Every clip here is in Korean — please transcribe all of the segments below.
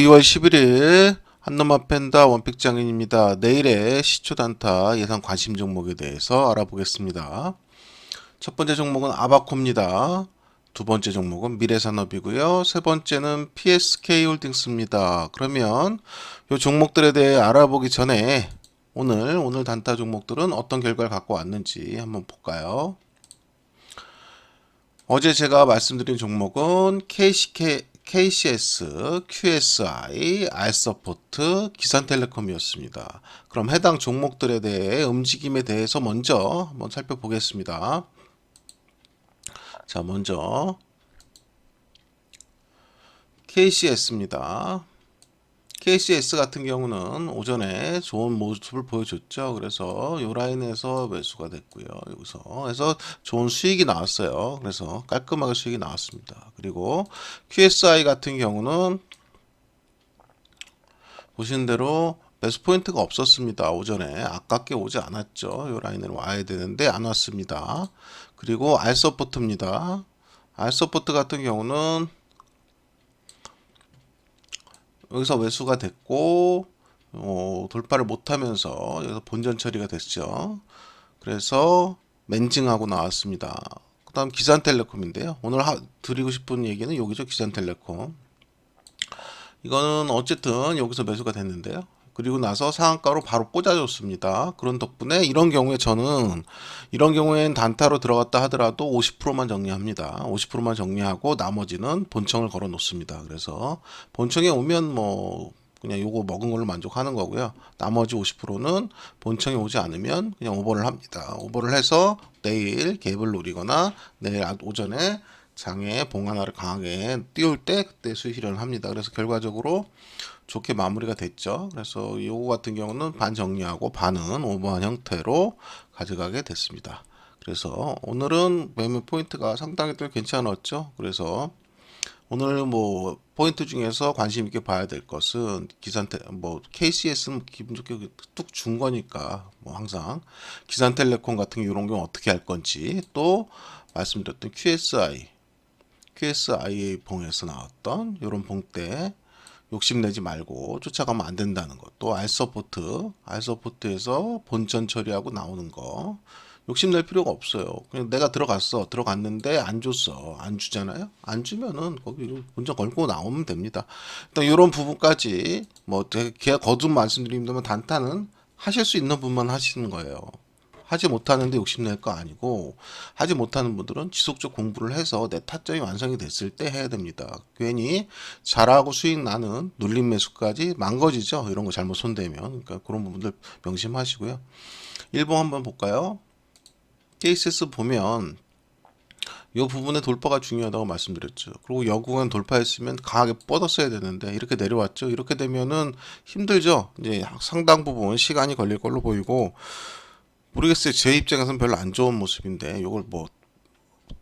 2월 11일 한놈아 팬다 원픽 장인입니다. 내일의 시초 단타 예상 관심 종목에 대해서 알아보겠습니다. 첫 번째 종목은 아바코입니다. 두 번째 종목은 미래산업이고요. 세 번째는 PSK 홀딩스입니다. 그러면 이 종목들에 대해 알아보기 전에 오늘 오늘 단타 종목들은 어떤 결과를 갖고 왔는지 한번 볼까요? 어제 제가 말씀드린 종목은 KCK, KCS, QSI, 알서포트, 기산텔레콤이었습니다. 그럼 해당 종목들에 대해 움직임에 대해서 먼저 한번 살펴보겠습니다. 자, 먼저 KCS입니다. KCS 같은 경우는 오전에 좋은 모습을 보여줬죠. 그래서 이 라인에서 매수가 됐고요. 여기서 그래서 좋은 수익이 나왔어요. 그래서 깔끔하게 수익이 나왔습니다. 그리고 QSI 같은 경우는 보시는 대로 매수 포인트가 없었습니다. 오전에 아깝게 오지 않았죠. 이 라인을 와야 되는데 안 왔습니다. 그리고 알 서포트입니다. 알 서포트 같은 경우는 여기서 매수가 됐고 어, 돌파를 못하면서 여기서 본전 처리가 됐죠. 그래서 멘징하고 나왔습니다. 그 다음 기산텔레콤인데요. 오늘 하, 드리고 싶은 얘기는 여기죠. 기산텔레콤. 이거는 어쨌든 여기서 매수가 됐는데요. 그리고 나서 상한가로 바로 꽂아줬습니다. 그런 덕분에 이런 경우에 저는 이런 경우엔 단타로 들어갔다 하더라도 50%만 정리합니다. 50%만 정리하고 나머지는 본청을 걸어 놓습니다. 그래서 본청에 오면 뭐 그냥 요거 먹은 걸로 만족하는 거고요. 나머지 50%는 본청에 오지 않으면 그냥 오버를 합니다. 오버를 해서 내일 갭을 노리거나 내일 오전에 장에 봉 하나를 강하게 띄울 때 그때 수익 실현을 합니다. 그래서 결과적으로 좋게 마무리가 됐죠. 그래서 요거 같은 경우는 반 정리하고 반은 오버한 형태로 가져가게 됐습니다. 그래서 오늘은 매매 포인트가 상당히 또 괜찮았죠. 그래서 오늘 뭐 포인트 중에서 관심 있게 봐야 될 것은 기산테 뭐 KCS는 기분 좋게 뚝 준 거니까 뭐 항상 기산텔레콤 같은 이런 경우 어떻게 할 건지 또 말씀드렸던 QSI QSIA 봉에서 나왔던 이런 봉 때 욕심내지 말고 쫓아가면 안 된다는 것. 또 알서포트, 알서포트에서 본전 처리하고 나오는 거. 욕심낼 필요가 없어요. 그냥 내가 들어갔어. 들어갔는데 안 줬어. 안 주잖아요. 안 주면은 거기 본전 걸고 나오면 됩니다. 일단 이런 부분까지 뭐 제가 거듭 말씀드립니다만 단타는 하실 수 있는 분만 하시는 거예요. 하지 못하는데 욕심낼 거 아니고 하지 못하는 분들은 지속적 공부를 해서 내 타점이 완성이 됐을 때 해야 됩니다. 괜히 잘하고 수익 나는 눌림 매수까지 망가지죠. 이런 거 잘못 손대면 그러니까 그런 부분들 명심하시고요. 일봉 한번 볼까요? 케이스스 보면 이 부분의 돌파가 중요하다고 말씀드렸죠. 그리고 여구간 돌파했으면 강하게 뻗었어야 되는데 이렇게 내려왔죠. 이렇게 되면은 힘들죠. 이제 상당 부분 시간이 걸릴 걸로 보이고 모르겠어요. 제 입장에서는 별로 안 좋은 모습인데 이걸 뭐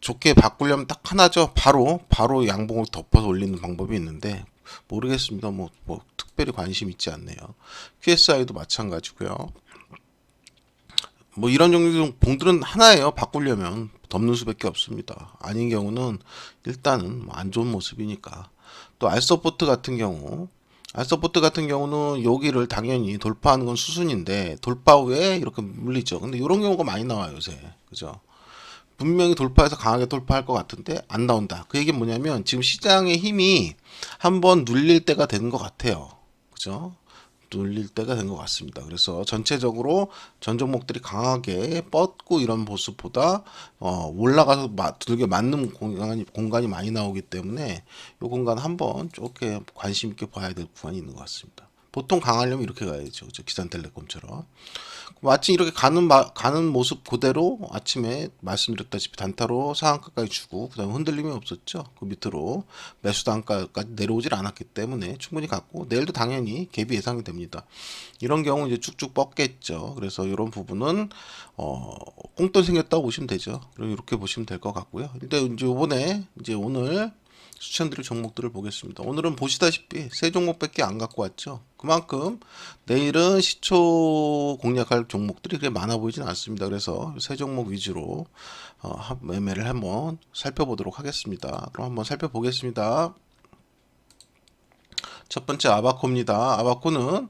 좋게 바꾸려면 딱 하나죠. 바로 바로 양봉을 덮어서 올리는 방법이 있는데 모르겠습니다. 뭐, 뭐 특별히 관심 있지 않네요. QSI도 마찬가지고요. 뭐 이런 종류 봉들은 하나예요. 바꾸려면 덮는 수밖에 없습니다. 아닌 경우는 일단은 뭐안 좋은 모습이니까. 또 알서포트 같은 경우 알서포트 같은 경우는 여기를 당연히 돌파하는 건 수순인데 돌파 후에 이렇게 물리죠. 근데 이런 경우가 많이 나와요 요새. 그죠? 분명히 돌파해서 강하게 돌파할 것 같은데 안 나온다. 그 얘기는 뭐냐면 지금 시장의 힘이 한번 눌릴 때가 되는 것 같아요. 그죠? 눌릴 때가 된 것 같습니다. 그래서 전체적으로 전 종목들이 강하게 뻗고 이런 모습보다 어, 올라가서 두들겨 맞는 공간이, 공간이 많이 나오기 때문에 이 공간 한번 조금 관심 있게 봐야 될 구간이 있는 것 같습니다. 보통 강하려면 이렇게 가야죠. 그죠? 기산텔레콤처럼. 마침 이렇게 가는 마, 가는 모습 그대로 아침에 말씀드렸다시피 단타로 상한가까지 주고 그다음에 흔들림이 없었죠. 그 밑으로 매수 단가까지 내려오질 않았기 때문에 충분히 갔고 내일도 당연히 갭이 예상이 됩니다. 이런 경우 이제 쭉쭉 뻗겠죠. 그래서 이런 부분은 어 꽁돈 생겼다고 보시면 되죠. 이렇게 보시면 될 것 같고요. 일단 이제 이번에 이제 오늘 추천드릴 종목들을 보겠습니다. 오늘은 보시다시피 세 종목밖에 안 갖고 왔죠. 그만큼 내일은 시초 공략할 종목들이 그렇게 많아 보이진 않습니다. 그래서 세 종목 위주로 어, 매매를 한번 살펴보도록 하겠습니다. 그럼 한번 살펴보겠습니다. 첫 번째 아바코입니다. 아바코는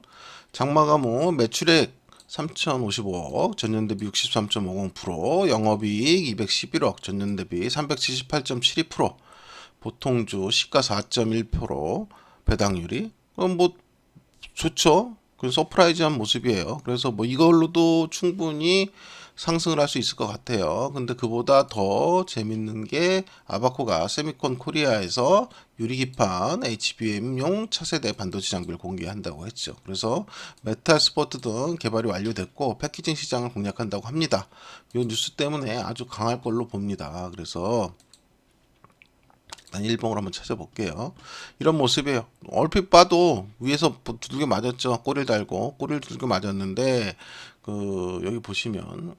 장마가 뭐 매출액 3,055억, 전년 대비 63.50%, 영업이익 211억, 전년 대비 378.72%, 보통주 시가 4.1%, 배당률이 그럼 뭐 좋죠. 그 서프라이즈한 모습이에요. 그래서 뭐 이걸로도 충분히 상승을 할 수 있을 것 같아요. 근데 그보다 더 재밌는 게 아바코가 세미콘 코리아에서 유리기판 HBM용 차세대 반도체 장비를 공개한다고 했죠. 그래서 메탈 스포트 등 개발이 완료됐고 패키징 시장을 공략한다고 합니다. 이 뉴스 때문에 아주 강할 걸로 봅니다. 그래서 일단 일봉을 한번 찾아볼게요. 이런 모습이에요. 얼핏 봐도 위에서 두들겨 맞았죠. 꼬리를 달고 꼬리를 두들겨 맞았는데 그 여기 보시면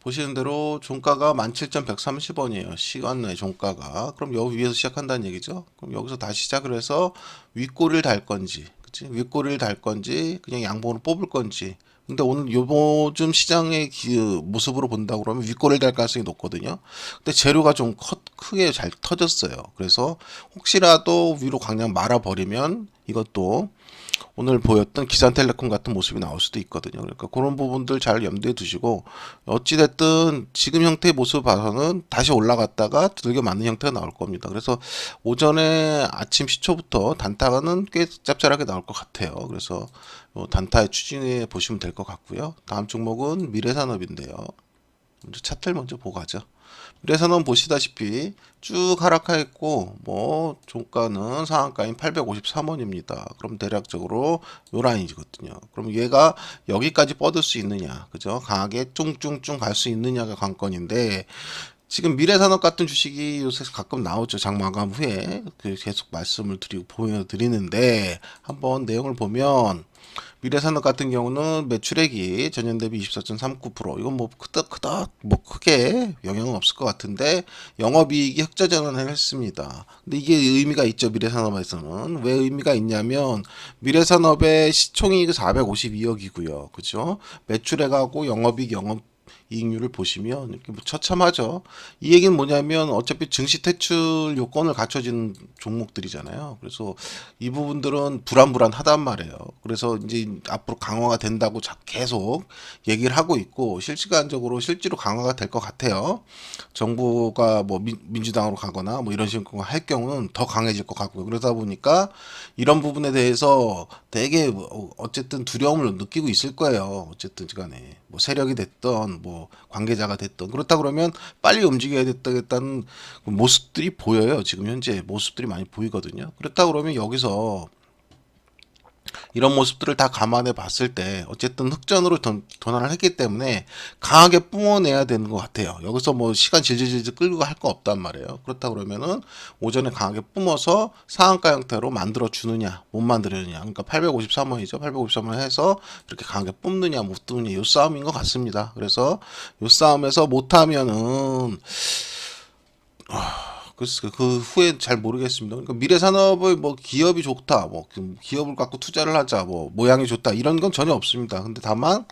보시는 대로 종가가 17,130원이에요. 시간 내 종가가. 그럼 여기 위에서 시작한다는 얘기죠. 그럼 여기서 다시 시작을 해서 윗꼬리를 달 건지, 그치? 윗꼬리를 달 건지, 그냥 양봉으로 뽑을 건지. 근데 오늘 요즘 시장의 기- 모습으로 본다 그러면 윗꼬리를 달 가능성이 높거든요. 근데 재료가 좀 커- 크게 잘 터졌어요. 그래서 혹시라도 위로 그냥 말아버리면 이것도 오늘 보였던 기산텔레콤 같은 모습이 나올 수도 있거든요. 그러니까 그런 부분들 잘 염두에 두시고 어찌됐든 지금 형태의 모습 봐서는 다시 올라갔다가 두들겨 맞는 형태가 나올 겁니다. 그래서 오전에 아침 시초부터 단타는 꽤 짭짤하게 나올 것 같아요. 그래서 요 단타의 추진해 보시면 될 것 같고요. 다음 종목은 미래산업인데요. 먼저 차트를 먼저 보고 가죠. 미래산업 보시다시피 쭉 하락하였고 뭐 종가는 상한가인 853원입니다. 그럼 대략적으로 요 라인이거든요. 그럼 얘가 여기까지 뻗을 수 있느냐, 그죠? 강하게 뚱뚱뚱 갈 수 있느냐가 관건인데 지금 미래산업 같은 주식이 요새 가끔 나오죠. 장 마감 후에 그 계속 말씀을 드리고 보여드리는데 한번 내용을 보면 미래산업 같은 경우는 매출액이 전년 대비 24.39% 이건 뭐 크다 크다 뭐 크게 영향은 없을 것 같은데 영업이익이 흑자 전환을 했습니다. 근데 이게 의미가 있죠 미래산업에서는 왜 의미가 있냐면 미래산업의 시총이익이 452억이고요, 그죠? 매출액하고 영업이익 영업 이익률을 보시면 이렇게 뭐 처참하죠. 이 얘기는 뭐냐면 어차피 증시 퇴출 요건을 갖춰진 종목들이잖아요. 그래서 이 부분들은 불안불안하단 말이에요. 그래서 이제 앞으로 강화가 된다고 자- 계속 얘기를 하고 있고 실시간적으로 실제로 강화가 될 것 같아요. 정부가 뭐 민, 민주당으로 가거나 뭐 이런 식으로 할 경우는 더 강해질 것 같고요. 그러다 보니까 이런 부분에 대해서 되게 뭐 어쨌든 두려움을 느끼고 있을 거예요. 어쨌든 간에 뭐 세력이 됐던 뭐 관계자가 됐던 그렇다 그러면 빨리 움직여야 됐다는 모습들이 보여요. 지금 현재 모습들이 많이 보이거든요. 그렇다 그러면 여기서 이런 모습들을 다 감안해 봤을 때 어쨌든 흑전으로 전, 전환을 했기 때문에 강하게 뿜어내야 되는 것 같아요. 여기서 뭐 시간 질질질질 끌고 할 거 없단 말이에요. 그렇다 그러면은 오전에 강하게 뿜어서 상한가 형태로 만들어 주느냐 못 만들느냐 그러니까 853원이죠. 853원 해서 이렇게 강하게 뿜느냐 못 뿜느냐 요 싸움인 것 같습니다. 그래서 요 싸움에서 못하면은 그, 그 후에 잘 모르겠습니다. 그러니까 미래 산업을 뭐 기업이 좋다, 뭐 기업을 갖고 투자를 하자, 뭐 모양이 좋다 이런 건 전혀 없습니다. 근데 다만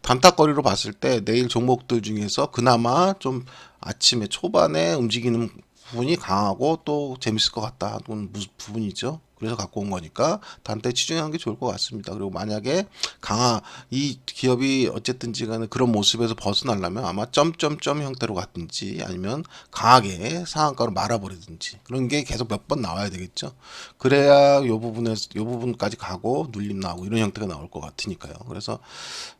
단타거리로 봤을 때 내일 종목들 중에서 그나마 좀 아침에 초반에 움직이는 부분이 강하고 또 재밌을 것 같다 무슨 부분이죠. 그래서 갖고 온 거니까 단타에 치중하는 게 좋을 것 같습니다. 그리고 만약에 강화 이 기업이 어쨌든지 간에 그런 모습에서 벗어나려면 아마 점점점 형태로 갔든지 아니면 강하게 상한가로 말아버리든지 그런 게 계속 몇 번 나와야 되겠죠. 그래야 요 부분에서 요 부분까지 가고 눌림 나오고 이런 형태가 나올 것 같으니까요. 그래서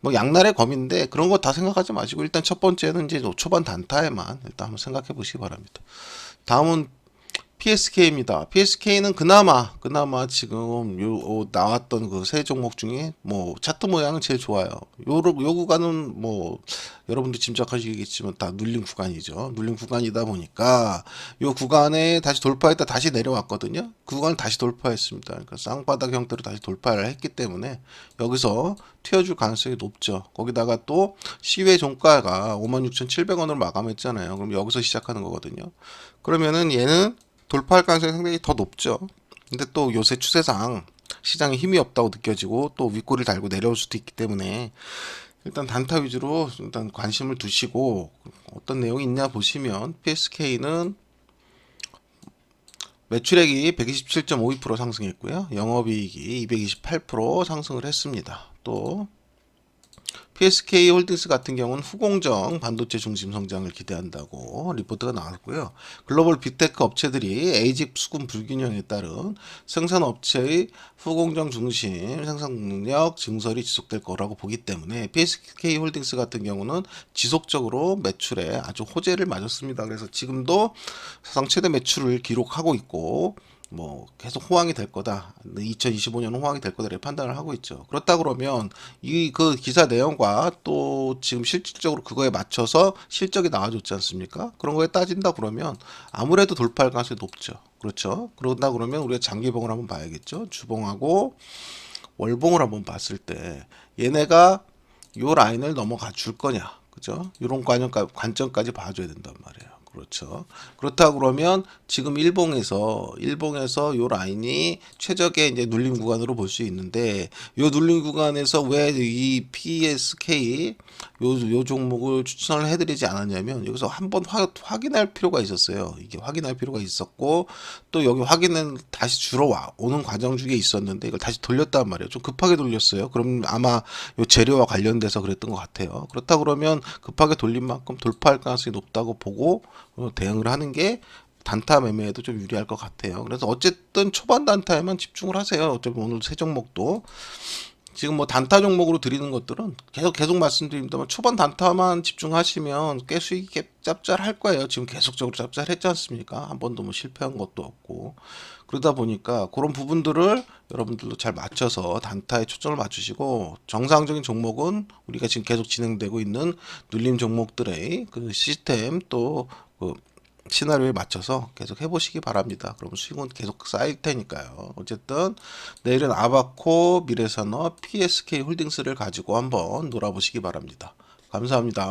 뭐 양날의 검인데 그런 거 다 생각하지 마시고 일단 첫 번째는 이제 초반 단타에만 일단 한번 생각해 보시기 바랍니다. 다음은 PSK입니다. PSK는 그나마 그나마 지금 요 어, 나왔던 그 세 종목 중에 뭐 차트 모양은 제일 좋아요. 요, 요 구간은 뭐 여러분도 짐작하시겠지만 다 눌림 구간이죠. 눌림 구간이다 보니까 요 구간에 다시 돌파했다 다시 내려왔거든요. 그 구간을 다시 돌파했습니다. 그러니까 쌍바닥 형태로 다시 돌파를 했기 때문에 여기서 튀어줄 가능성이 높죠. 거기다가 또 시외 종가가 56,700원으로 마감했잖아요. 그럼 여기서 시작하는 거거든요. 그러면은 얘는 돌파할 가능성이 상당히 더 높죠. 근데 또 요새 추세상 시장에 힘이 없다고 느껴지고 또 윗골을 달고 내려올 수도 있기 때문에 일단 단타 위주로 일단 관심을 두시고 어떤 내용이 있냐 보시면 PSK는 매출액이 127.52% 상승했고요. 영업이익이 228% 상승을 했습니다. 또 PSK 홀딩스 같은 경우는 후공정 반도체 중심 성장을 기대한다고 리포트가 나왔고요. 글로벌 빅테크 업체들이 에이직 수급 불균형에 따른 생산 업체의 후공정 중심 생산 능력 증설이 지속될 거라고 보기 때문에 PSK 홀딩스 같은 경우는 지속적으로 매출에 아주 호재를 맞았습니다. 그래서 지금도 사상 최대 매출을 기록하고 있고 뭐 계속 호황이 될 거다. 2025년 호황이 될 거다. 이렇게 판단을 하고 있죠. 그렇다 그러면 이 그 기사 내용과 또 지금 실질적으로 그거에 맞춰서 실적이 나와줬지 않습니까? 그런 거에 따진다 그러면 아무래도 돌파할 가능성이 높죠. 그렇죠. 그런다 그러면 우리가 장기봉을 한번 봐야겠죠. 주봉하고 월봉을 한번 봤을 때 얘네가 요 라인을 넘어가 줄 거냐. 그죠? 관점까, 관점까지 봐줘야 된단 말이에요. 그렇죠. 그렇다 그러면 지금 일봉에서 일봉에서 요 라인이 최적의 이제 눌림 구간으로 볼 수 있는데 요 눌림 구간에서 왜 이 PSK 요, 요 종목을 추천을 해드리지 않았냐면 여기서 한번 확- 확인할 필요가 있었어요. 이게 확인할 필요가 있었고 또 여기 확인은 다시 주러 와 오는 과정 중에 있었는데 이걸 다시 돌렸단 말이에요. 좀 급하게 돌렸어요. 그럼 아마 요 재료와 관련돼서 그랬던 것 같아요. 그렇다 그러면 급하게 돌린 만큼 돌파할 가능성이 높다고 보고 어, 대응을 하는 게 단타 매매에도 좀 유리할 것 같아요. 그래서 어쨌든 초반 단타에만 집중을 하세요. 어차피 오늘 세 종목도 지금 뭐 단타 종목으로 드리는 것들은 계속 계속 말씀드립니다만 초반 단타만 집중하시면 꽤 수익이 짭짤할 거예요. 지금 계속적으로 짭짤했지 않습니까? 한 번도 뭐 실패한 것도 없고 그러다 보니까 그런 부분들을 여러분들도 잘 맞춰서 단타에 초점을 맞추시고 정상적인 종목은 우리가 지금 계속 진행되고 있는 눌림 종목들의 그 시스템 또 그 시나리오에 맞춰서 계속 해보시기 바랍니다. 그러면 수익은 계속 쌓일 테니까요. 어쨌든 내일은 아바코, 미래산업, PSK 홀딩스를 가지고 한번 놀아보시기 바랍니다. 감사합니다.